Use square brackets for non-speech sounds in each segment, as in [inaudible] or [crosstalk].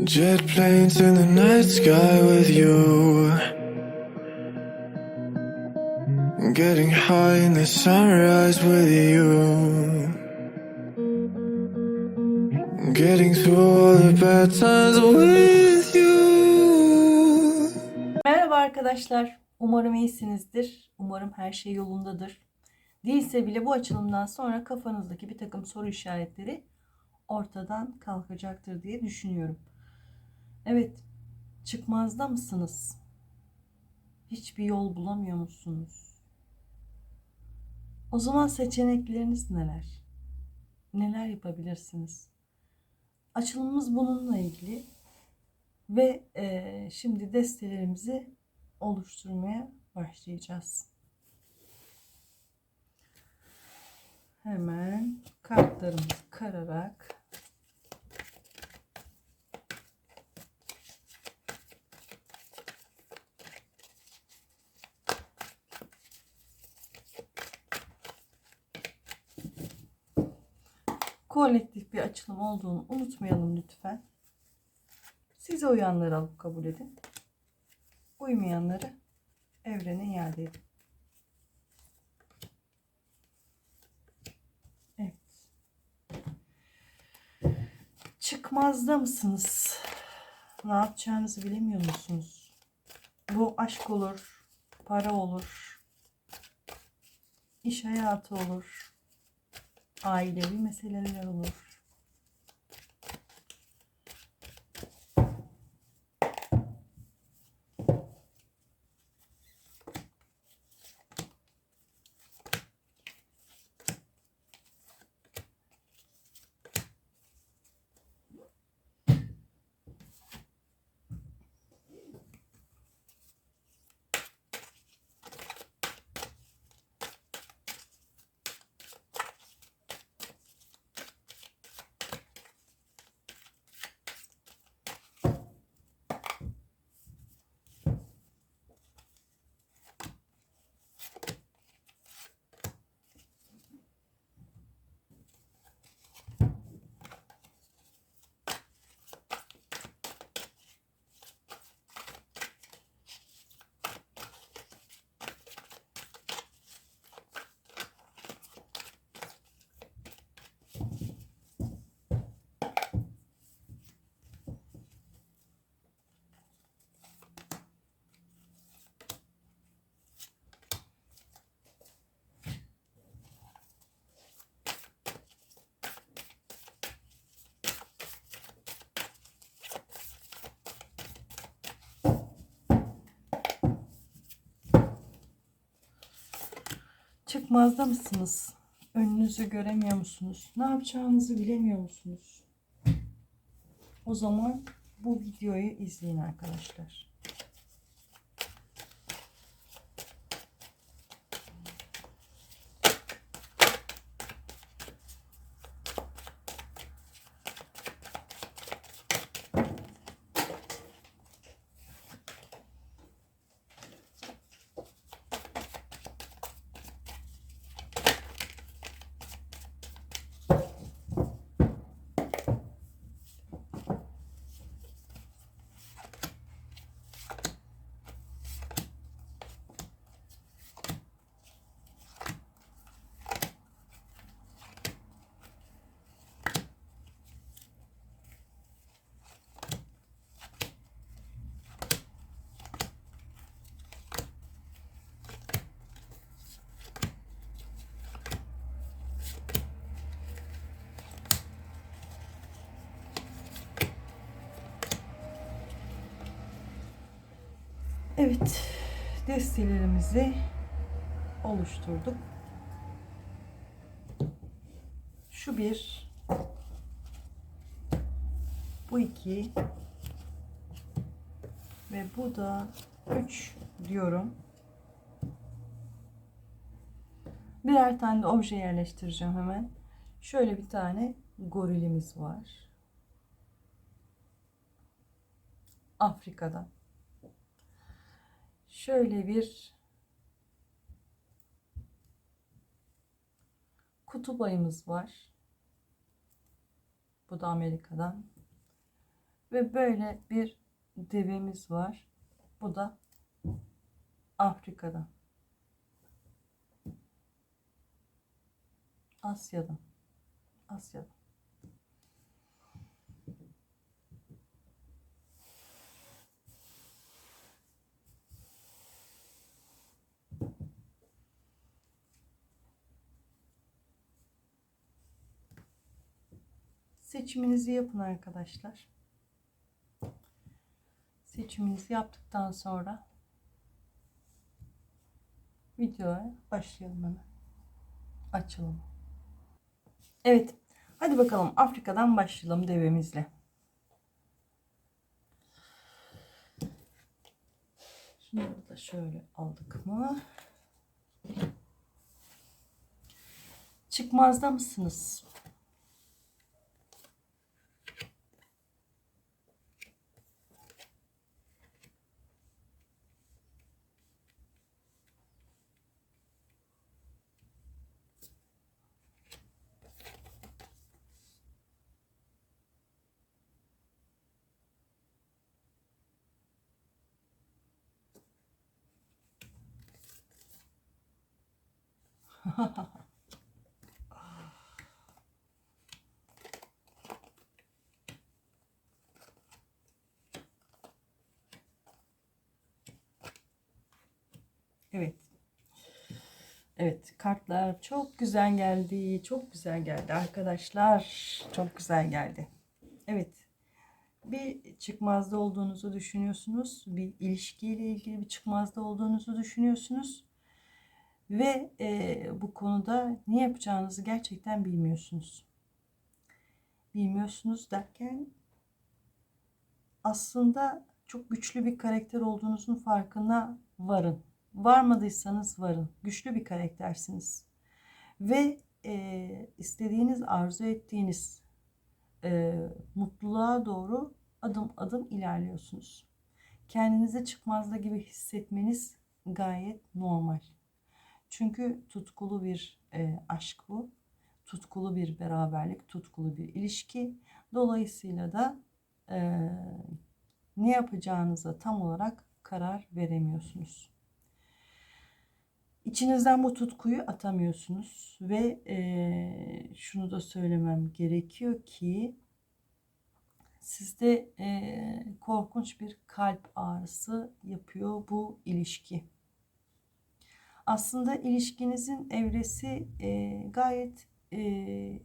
Jet planes in the night sky with you. Getting high in the sunrise with you. Getting through all the bad times with you. Merhaba arkadaşlar. Umarım iyisinizdir. Umarım her şey yolundadır. Değilse bile bu açılımdan sonra kafanızdaki bir takım soru işaretleri ortadan kalkacaktır diye düşünüyorum. Evet, çıkmazda mısınız? Hiçbir yol bulamıyor musunuz? O zaman seçenekleriniz neler? Neler yapabilirsiniz? Açılımımız bununla ilgili ve eee, şimdi destelerimizi oluşturmaya başlayacağız. Hemen kartlarımızı kararak kolektif bir açılım olduğunu unutmayalım lütfen. Size uyanları alıp kabul edin. Uymayanları evrene iade edin. Evet. Çıkmazda mısınız? Ne yapacağınızı bilemiyor musunuz? Bu aşk olur, para olur, iş hayatı olur, ailevi meseleler olur. Çıkmazda mısınız? Önünüzü göremiyor musunuz? Ne yapacağınızı bilemiyor musunuz? O zaman bu videoyu izleyin arkadaşlar. Evet, destelerimizi oluşturduk. Şu bir, bu iki ve bu da üç diyorum. Birer tane de obje yerleştireceğim hemen. Şöyle bir tane gorilimiz var. Afrika'dan. Şöyle bir kutup ayımız var. Bu da Amerika'dan. Ve böyle bir devemiz var. Bu da Afrika'dan. Asya'dan. Asya'dan. Seçiminizi yapın arkadaşlar. Seçiminizi yaptıktan sonra videoya başlayalım hemen. Açalım. Evet. Hadi bakalım Afrika'dan başlayalım devemizle. Şunları da şöyle aldık mı? Çıkmazda mısınız? [laughs] Evet. Evet, kartlar çok güzel geldi. Çok güzel geldi arkadaşlar. Çok güzel geldi. Evet. Bir çıkmazda olduğunuzu düşünüyorsunuz. Bir ilişkiyle ilgili bir çıkmazda olduğunuzu düşünüyorsunuz. Ve e, bu konuda ne yapacağınızı gerçekten bilmiyorsunuz. Bilmiyorsunuz derken aslında çok güçlü bir karakter olduğunuzun farkına varın. Varmadıysanız varın. Güçlü bir karaktersiniz. Ve e, istediğiniz, arzu ettiğiniz e, mutluluğa doğru adım adım ilerliyorsunuz. Kendinizi çıkmazda gibi hissetmeniz gayet normal. Çünkü tutkulu bir e, aşk bu. Tutkulu bir beraberlik, tutkulu bir ilişki. Dolayısıyla da e, ne yapacağınıza tam olarak karar veremiyorsunuz. İçinizden bu tutkuyu atamıyorsunuz ve e, şunu da söylemem gerekiyor ki sizde e, korkunç bir kalp ağrısı yapıyor bu ilişki. Aslında ilişkinizin evresi e, gayet e,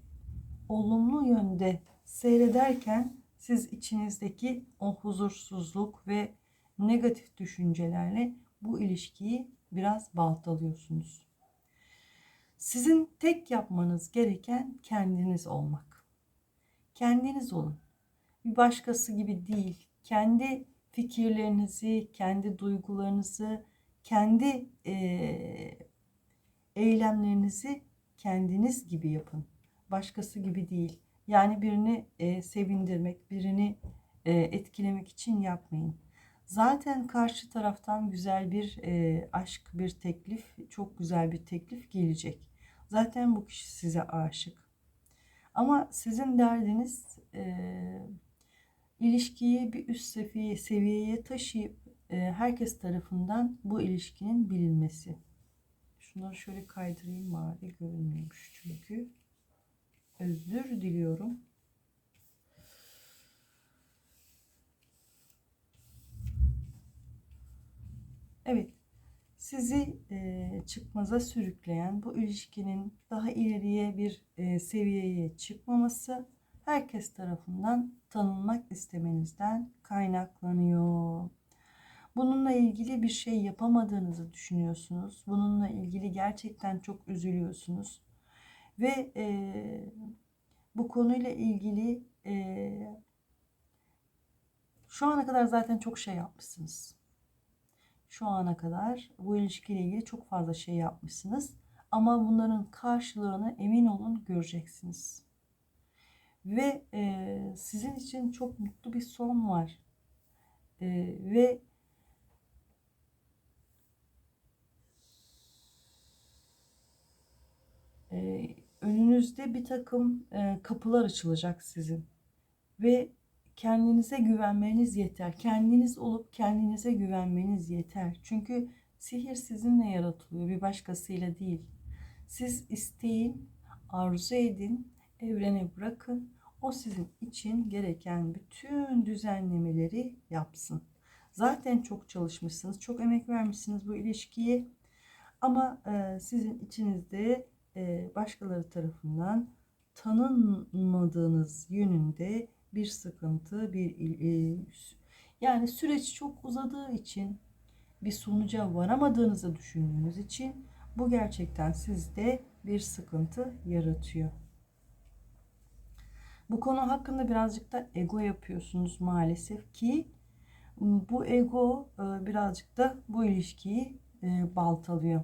olumlu yönde seyrederken siz içinizdeki o huzursuzluk ve negatif düşüncelerle bu ilişkiyi biraz baltalıyorsunuz. Sizin tek yapmanız gereken kendiniz olmak. Kendiniz olun. Bir başkası gibi değil. Kendi fikirlerinizi, kendi duygularınızı, kendi e, eylemlerinizi kendiniz gibi yapın. Başkası gibi değil. Yani birini e, sevindirmek, birini e, etkilemek için yapmayın. Zaten karşı taraftan güzel bir e, aşk, bir teklif, çok güzel bir teklif gelecek. Zaten bu kişi size aşık. Ama sizin derdiniz e, ilişkiyi bir üst seviye, seviyeye taşıyıp herkes tarafından bu ilişkinin bilinmesi. Şunları şöyle kaydırayım bari görünmüyormuş çünkü. Özür diliyorum. Evet, sizi e, çıkmaza sürükleyen bu ilişkinin daha ileriye bir e, seviyeye çıkmaması herkes tarafından tanınmak istemenizden kaynaklanıyor. Bununla ilgili bir şey yapamadığınızı düşünüyorsunuz. Bununla ilgili gerçekten çok üzülüyorsunuz. Ve e, bu konuyla ilgili e, şu ana kadar zaten çok şey yapmışsınız. Şu ana kadar bu ilişkiyle ilgili çok fazla şey yapmışsınız. Ama bunların karşılığını emin olun göreceksiniz. Ve e, sizin için çok mutlu bir son var. E, ve e, önünüzde bir takım e, kapılar açılacak sizin. Ve kendinize güvenmeniz yeter. Kendiniz olup kendinize güvenmeniz yeter. Çünkü sihir sizinle yaratılıyor, bir başkasıyla değil. Siz isteyin, arzu edin, evrene bırakın. O sizin için gereken bütün düzenlemeleri yapsın. Zaten çok çalışmışsınız, çok emek vermişsiniz bu ilişkiye. Ama e, sizin içinizde başkaları tarafından tanınmadığınız yönünde bir sıkıntı, bir e, yani süreç çok uzadığı için bir sonuca varamadığınızı düşündüğünüz için bu gerçekten sizde bir sıkıntı yaratıyor. Bu konu hakkında birazcık da ego yapıyorsunuz maalesef ki bu ego e, birazcık da bu ilişkiyi e, baltalıyor.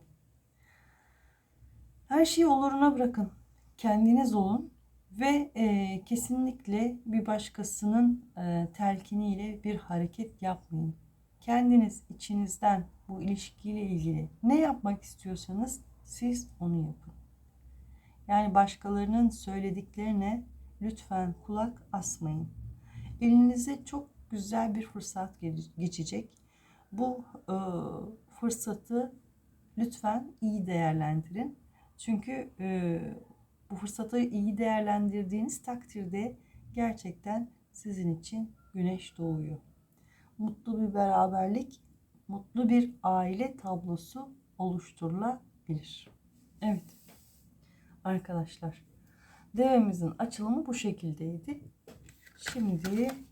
Her şeyi oluruna bırakın. Kendiniz olun ve e, kesinlikle bir başkasının e, telkiniyle bir hareket yapmayın. Kendiniz içinizden bu ilişkiyle ilgili ne yapmak istiyorsanız siz onu yapın. Yani başkalarının söylediklerine lütfen kulak asmayın. Elinize çok güzel bir fırsat ge- geçecek. Bu e, fırsatı lütfen iyi değerlendirin. Çünkü e, bu fırsatı iyi değerlendirdiğiniz takdirde gerçekten sizin için güneş doğuyor. Mutlu bir beraberlik, mutlu bir aile tablosu oluşturulabilir. Evet. Arkadaşlar, devemizin açılımı bu şekildeydi. Şimdi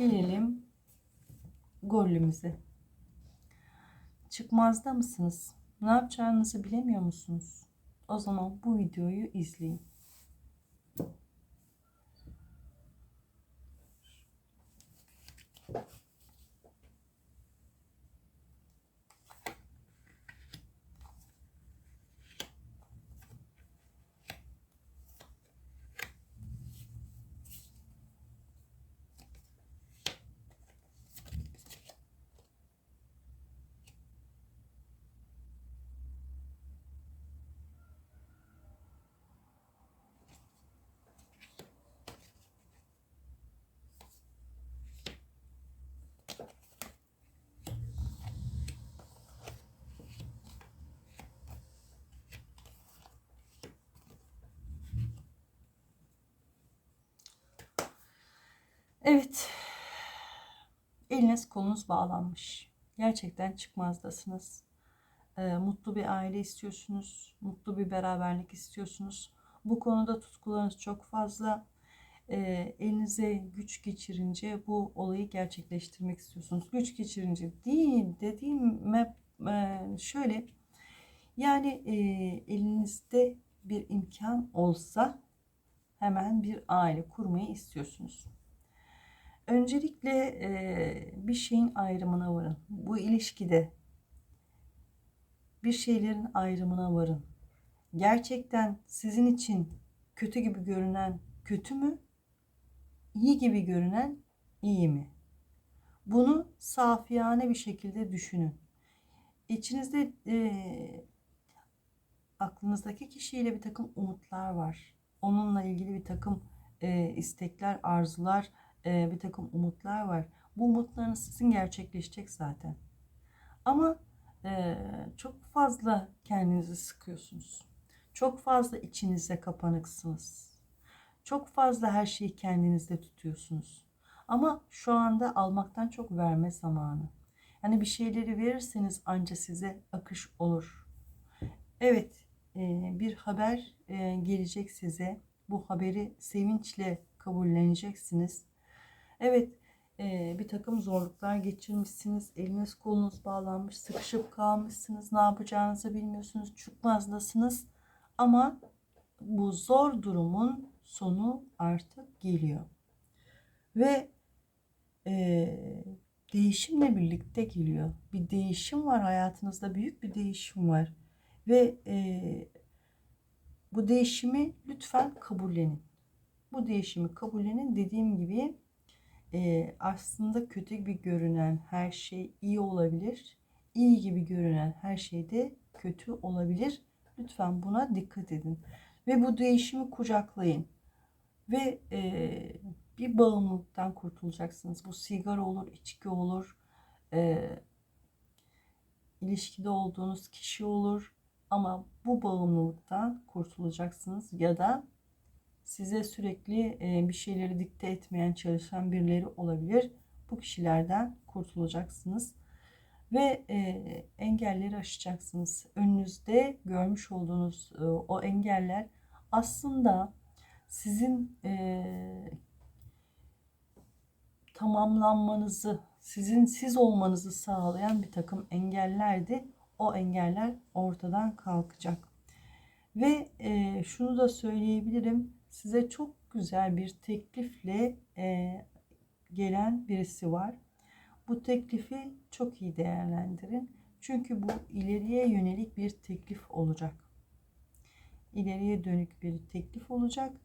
gelelim golümüze. Çıkmazda mısınız? Ne yapacağınızı bilemiyor musunuz? O zaman bu videoyu izleyin. Evet. Eliniz kolunuz bağlanmış. Gerçekten çıkmazdasınız. Ee, mutlu bir aile istiyorsunuz. Mutlu bir beraberlik istiyorsunuz. Bu konuda tutkularınız çok fazla. Ee, elinize güç geçirince bu olayı gerçekleştirmek istiyorsunuz. Güç geçirince değil dediğime e, şöyle yani e, elinizde bir imkan olsa hemen bir aile kurmayı istiyorsunuz. Öncelikle e, bir şeyin ayrımına varın. Bu ilişkide bir şeylerin ayrımına varın. Gerçekten sizin için kötü gibi görünen kötü mü? İyi gibi görünen iyi mi? Bunu safiyane bir şekilde düşünün. İçinizde e, aklınızdaki kişiyle bir takım umutlar var. Onunla ilgili bir takım e, istekler, arzular, e, bir takım umutlar var. Bu umutlarınız sizin gerçekleşecek zaten. Ama e, çok fazla kendinizi sıkıyorsunuz. Çok fazla içinize kapanıksınız. Çok fazla her şeyi kendinizde tutuyorsunuz. Ama şu anda almaktan çok verme zamanı. Yani bir şeyleri verirseniz anca size akış olur. Evet, e, bir haber e, gelecek size. Bu haberi sevinçle kabulleneceksiniz. Evet, bir takım zorluklar geçirmişsiniz. Eliniz kolunuz bağlanmış, sıkışıp kalmışsınız. Ne yapacağınızı bilmiyorsunuz. Çıkmazdasınız. Ama bu zor durumun sonu artık geliyor. Ve e, değişimle birlikte geliyor. Bir değişim var hayatınızda, büyük bir değişim var. Ve e, bu değişimi lütfen kabullenin. Bu değişimi kabullenin dediğim gibi e, aslında kötü gibi görünen her şey iyi olabilir. İyi gibi görünen her şey de kötü olabilir. Lütfen buna dikkat edin. Ve bu değişimi kucaklayın. Ve e, bir bağımlılıktan kurtulacaksınız. Bu sigara olur, içki olur, e, ilişkide olduğunuz kişi olur. Ama bu bağımlılıktan kurtulacaksınız ya da size sürekli e, bir şeyleri dikte etmeyen çalışan birileri olabilir. Bu kişilerden kurtulacaksınız ve e, engelleri aşacaksınız. Önünüzde görmüş olduğunuz e, o engeller aslında sizin tamamlanmanızı, sizin siz olmanızı sağlayan bir takım engellerdi. O engeller ortadan kalkacak. Ve e, şunu da söyleyebilirim. Size çok güzel bir teklifle e, gelen birisi var. Bu teklifi çok iyi değerlendirin. Çünkü bu ileriye yönelik bir teklif olacak. İleriye dönük bir teklif olacak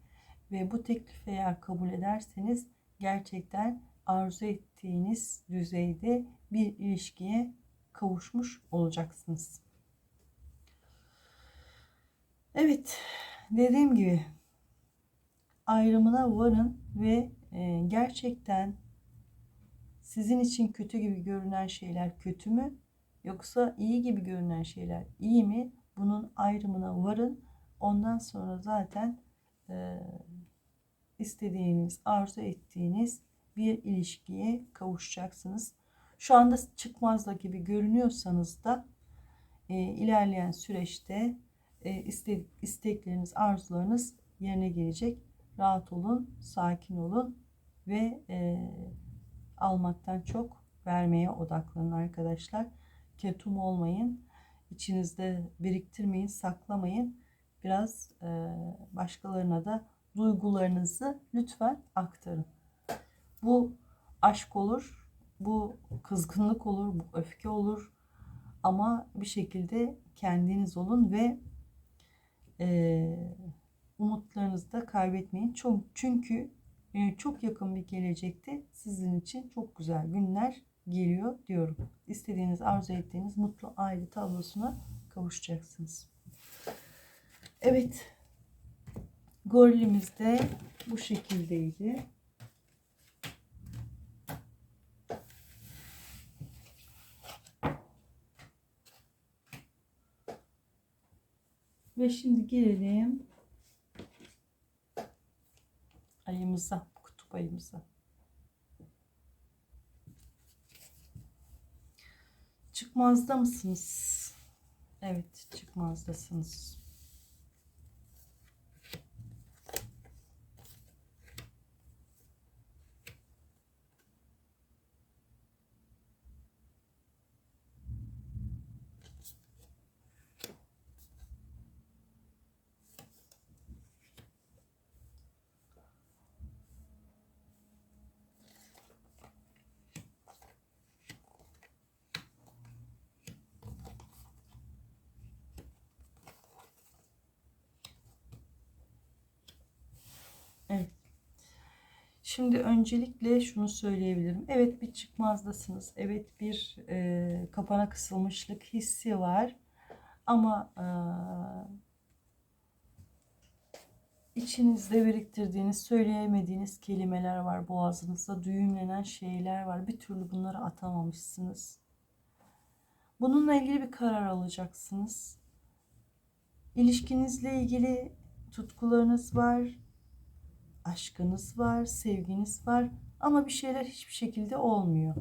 ve bu teklifi eğer kabul ederseniz gerçekten arzu ettiğiniz düzeyde bir ilişkiye kavuşmuş olacaksınız. Evet, dediğim gibi ayrımına varın ve e, gerçekten sizin için kötü gibi görünen şeyler kötü mü yoksa iyi gibi görünen şeyler iyi mi? Bunun ayrımına varın. Ondan sonra zaten e, istediğiniz, arzu ettiğiniz bir ilişkiye kavuşacaksınız. Şu anda çıkmazda gibi görünüyorsanız da e, ilerleyen süreçte iste, istekleriniz, arzularınız yerine gelecek. Rahat olun, sakin olun ve e, almaktan çok vermeye odaklanın arkadaşlar. Ketum olmayın. İçinizde biriktirmeyin, saklamayın. Biraz e, başkalarına da duygularınızı lütfen aktarın. Bu aşk olur, bu kızgınlık olur, bu öfke olur. Ama bir şekilde kendiniz olun ve e, umutlarınızı da kaybetmeyin. Çok, çünkü e, çok yakın bir gelecekte sizin için çok güzel günler geliyor diyorum. İstediğiniz, arzu ettiğiniz mutlu aile tablosuna kavuşacaksınız. Evet. Gorilimiz de bu şekildeydi. Ve şimdi gelelim ayımıza, kutup ayımıza. Çıkmazda mısınız? Evet, çıkmazdasınız. Evet. Şimdi öncelikle şunu söyleyebilirim. Evet bir çıkmazdasınız. Evet bir e, kapana kısılmışlık hissi var. Ama e, içinizde biriktirdiğiniz, söyleyemediğiniz kelimeler var. Boğazınızda düğümlenen şeyler var. Bir türlü bunları atamamışsınız. Bununla ilgili bir karar alacaksınız. İlişkinizle ilgili tutkularınız var, aşkınız var, sevginiz var ama bir şeyler hiçbir şekilde olmuyor.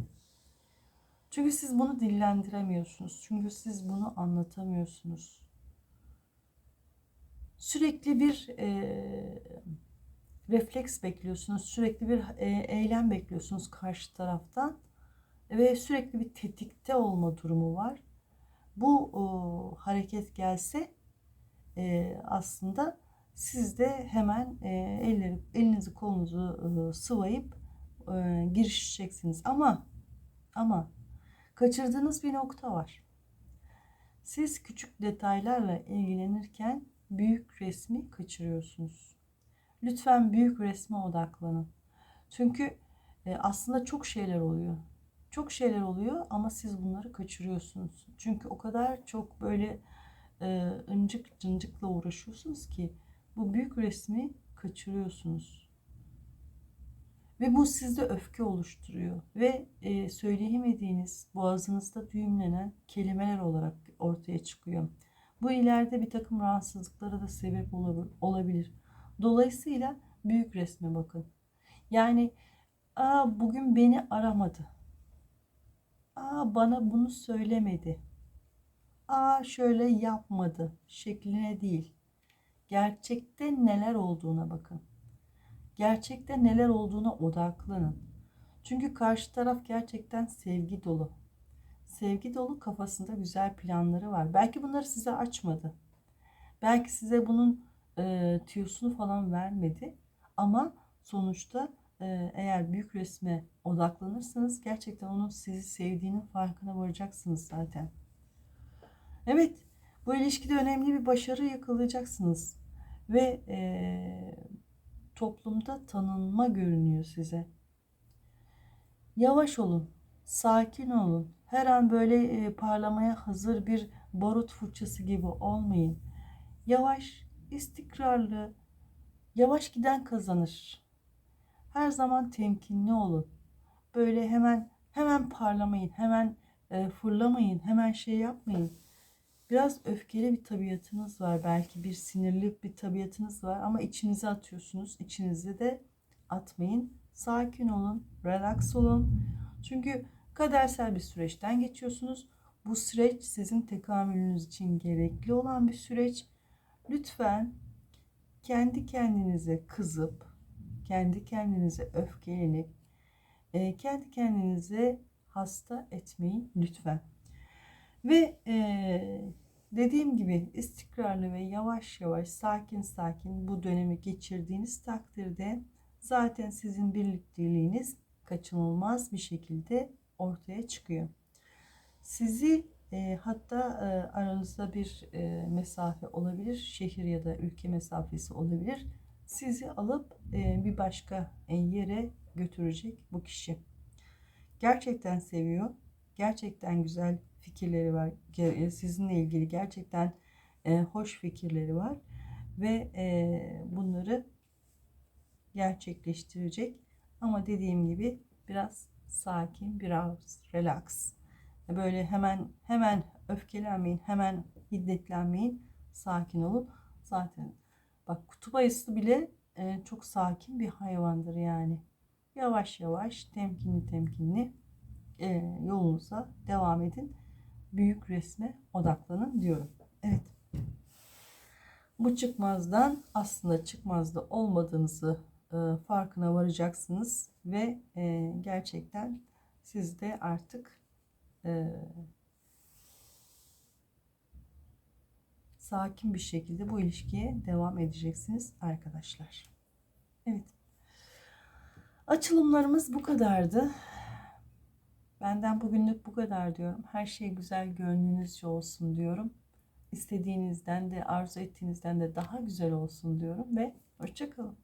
Çünkü siz bunu dillendiremiyorsunuz. Çünkü siz bunu anlatamıyorsunuz. Sürekli bir e, refleks bekliyorsunuz. Sürekli bir e, eylem bekliyorsunuz karşı taraftan. Ve sürekli bir tetikte olma durumu var. Bu o, hareket gelse e, aslında siz de hemen e, elleri, elinizi kolunuzu e, sıvayıp e, girişeceksiniz. Ama ama kaçırdığınız bir nokta var. Siz küçük detaylarla ilgilenirken büyük resmi kaçırıyorsunuz. Lütfen büyük resme odaklanın. Çünkü e, aslında çok şeyler oluyor. Çok şeyler oluyor ama siz bunları kaçırıyorsunuz. Çünkü o kadar çok böyle e, ıncık cıncıkla uğraşıyorsunuz ki bu büyük resmi kaçırıyorsunuz. Ve bu sizde öfke oluşturuyor. Ve e, söyleyemediğiniz, boğazınızda düğümlenen kelimeler olarak ortaya çıkıyor. Bu ileride bir takım rahatsızlıklara da sebep olab- olabilir. Dolayısıyla büyük resme bakın. Yani Aa, bugün beni aramadı. Aa, bana bunu söylemedi. Aa, şöyle yapmadı şekline değil. Gerçekte neler olduğuna bakın. Gerçekte neler olduğuna odaklanın. Çünkü karşı taraf gerçekten sevgi dolu. Sevgi dolu kafasında güzel planları var. Belki bunları size açmadı. Belki size bunun e, tüyosunu falan vermedi. Ama sonuçta e, eğer büyük resme odaklanırsanız gerçekten onun sizi sevdiğinin farkına varacaksınız zaten. Evet, bu ilişkide önemli bir başarı yakalayacaksınız ve e, toplumda tanınma görünüyor size. Yavaş olun, sakin olun. Her an böyle e, parlamaya hazır bir barut fırçası gibi olmayın. Yavaş, istikrarlı, yavaş giden kazanır. Her zaman temkinli olun. Böyle hemen hemen parlamayın, hemen e, fırlamayın, hemen şey yapmayın. Biraz öfkeli bir tabiatınız var. Belki bir sinirli bir tabiatınız var ama içinize atıyorsunuz. İçinize de atmayın. Sakin olun, relax olun. Çünkü kadersel bir süreçten geçiyorsunuz. Bu süreç sizin tekamülünüz için gerekli olan bir süreç. Lütfen kendi kendinize kızıp, kendi kendinize öfkelenip, e, kendi kendinize hasta etmeyin lütfen. Ve e, dediğim gibi istikrarlı ve yavaş yavaş sakin sakin bu dönemi geçirdiğiniz takdirde zaten sizin birlikteliğiniz kaçınılmaz bir şekilde ortaya çıkıyor. Sizi e, hatta e, aranızda bir e, mesafe olabilir, şehir ya da ülke mesafesi olabilir. Sizi alıp e, bir başka e, yere götürecek bu kişi. Gerçekten seviyor, gerçekten güzel fikirleri var. Ge- Sizinle ilgili gerçekten e, hoş fikirleri var ve e, bunları gerçekleştirecek. Ama dediğim gibi biraz sakin, biraz relax. Böyle hemen hemen öfkelenmeyin, hemen hiddetlenmeyin. Sakin olun. Zaten bak kutup ayısı bile e, çok sakin bir hayvandır yani. Yavaş yavaş, temkinli temkinli e, yolunuza devam edin. Büyük resme odaklanın diyorum. Evet. Bu çıkmazdan aslında çıkmazda olmadığınızı e, farkına varacaksınız ve e, gerçekten siz de artık e, sakin bir şekilde bu ilişkiye devam edeceksiniz arkadaşlar. Evet. Açılımlarımız bu kadardı. Benden bugünlük bu kadar diyorum. Her şey güzel gönlünüzce olsun diyorum. İstediğinizden de arzu ettiğinizden de daha güzel olsun diyorum ve hoşçakalın.